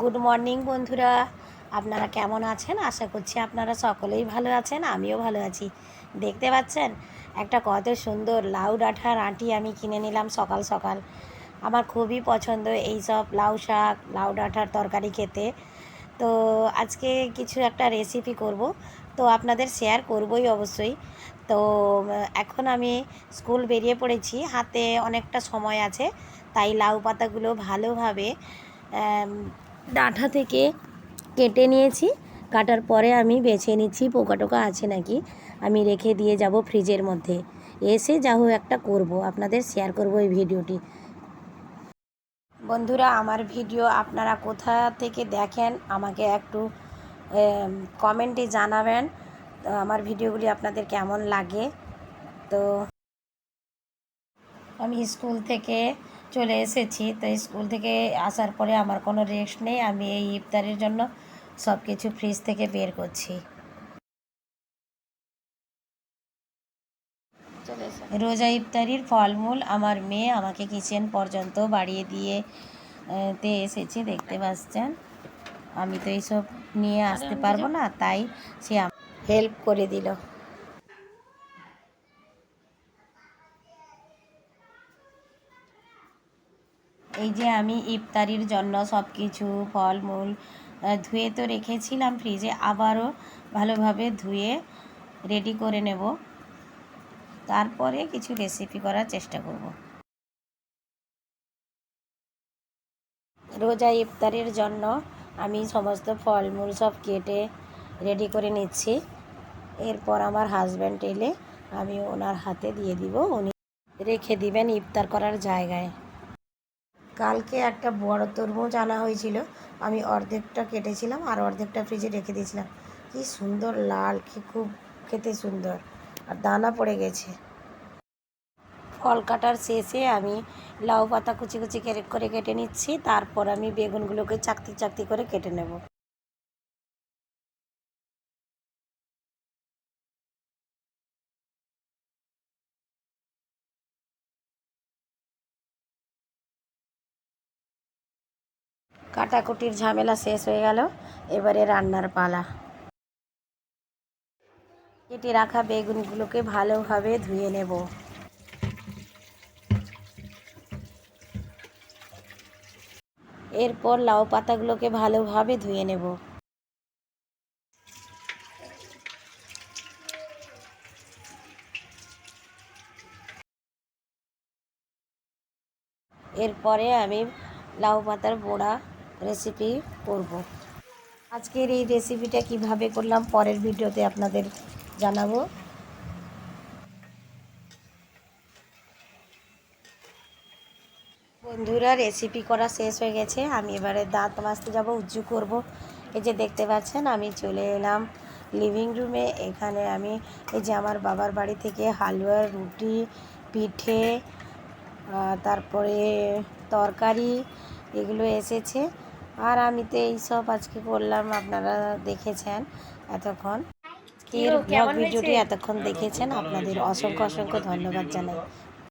Good morning বন্ধুরা। আপনারা কেমন আছেন? আশা করছি আপনারা সকলেই ভালো আছেন, আমিও ভালো আছি। দেখতে পাচ্ছেন? একটা কত সুন্দর লাউ ডাঁঠার আঁটি আমি কিনে নিলাম সকাল সকাল। আমার খুবই পছন্দ এই সব লাউ শাক, লাউ ডাঁঠার তরকারি খেতে। তো আজকে কিছু একটা রেসিপি করব। তো আপনাদের শেয়ার করবই অবশ্যই। তো এখন আমি স্কুল বেরিয়ে পড়েছি। হাতে অনেকটা সময় আছে, তাই লাউ পাতাগুলো ভালোভাবে ডাঁটা থেকে কেটে নিয়েছি। কাটার পরে আমি বেছে নিচ্ছি, পোকা টোকা আছে নাকি? আমি রেখে দিয়ে যাব ফ্রিজের মধ্যে। এসে যা হোক একটা করব, আপনাদের শেয়ার করব এই ভিডিওটি। বন্ধুরা, আমার ভিডিও আপনারা কোথা থেকে দেখেন, আমাকে একটু কমেন্টে জানাবেন। তো আমার ভিডিওগুলি আপনাদের কেমন লাগে? তো আমি স্কুল থেকে চলে এসেছি। তো স্কুল থেকে আসার পরে আমার কোনো রেস্ট নেই। আমি এই ইফতারের জন্য সব কিছু ফ্রিজ থেকে বের করছি। রোজা ইফতারির ফলমূল আমার মেয়ে আমাকে কিচেন পর্যন্ত বাড়িয়ে দিয়ে তে এসেছে, দেখতে পাচ্ছেন? আমি তো এইসব নিয়ে আসতে পারব না, তাই সে হেল্প করে দিল। এই যে আমি ইফতারির জন্য সব কিছু ফলমূল ধুয়ে তো রেখেছিলাম ফ্রিজে, আবারও ভালোভাবে ধুয়ে রেডি করে নেব। তারপরে কিছু রেসিপি করার চেষ্টা করব। রোজা ইফতারির জন্য আমি সমস্ত ফলমূল সব কেটে রেডি করে নিচ্ছি। এরপর আমার হাজব্যান্ড এলে আমি ওনার হাতে দিয়ে দিব। উনি রেখে দিবেন ইফতার করার জায়গায়। কালকে একটা বড় তরমুজ আনা হয়েছিল। আমি অর্ধেকটা কেটেছিলাম আর অর্ধেকটা ফ্রিজে রেখে দিয়েছিলাম। কি সুন্দর লাল, কি খুব খেতে সুন্দর। আর দানা পড়ে গেছে। ফল কাটার শেষে আমি লাউ পাতা কুচি কুচি করে কেটে নিচ্ছি। তারপর আমি বেগুনগুলোকে চাকতি চাকতি করে কেটে নেব। কাটাকুটির ঝামেলা শেষ হয়ে গেল। এবারে রান্নার পালা। কেটে রাখা বেগুনগুলোকে ভালোভাবে ধুয়ে নেব। এরপর লাউ পাতাগুলোকে ভালোভাবে ধুয়ে নেব। এরপরে আমি লাউ পাতার বড়া রেসিপি করব। আজকের এই রেসিপিটা কীভাবে করলাম পরের ভিডিওতে আপনাদের জানাব। বন্ধুরা রেসিপি করা শেষ হয়ে গেছে। আমি এবারে দাঁত মাজতে যাব, উজ্জু করব। এই যে দেখতে পাচ্ছেন, আমি চলে এলাম লিভিং রুমে এখানে আমি, এই যে আমার বাবার বাড়ি থেকে হালুয়া, রুটি, পিঠে তারপরে তরকারি, এগুলো এসেছে। আর আমি তো এইসব আজকে করলাম আপনারা দেখেছেন এতক্ষণ। এর ব্লগ ভিডিওটি এতক্ষণ দেখেছেন আপনাদের অসংখ্য অসংখ্য ধন্যবাদ জানাই।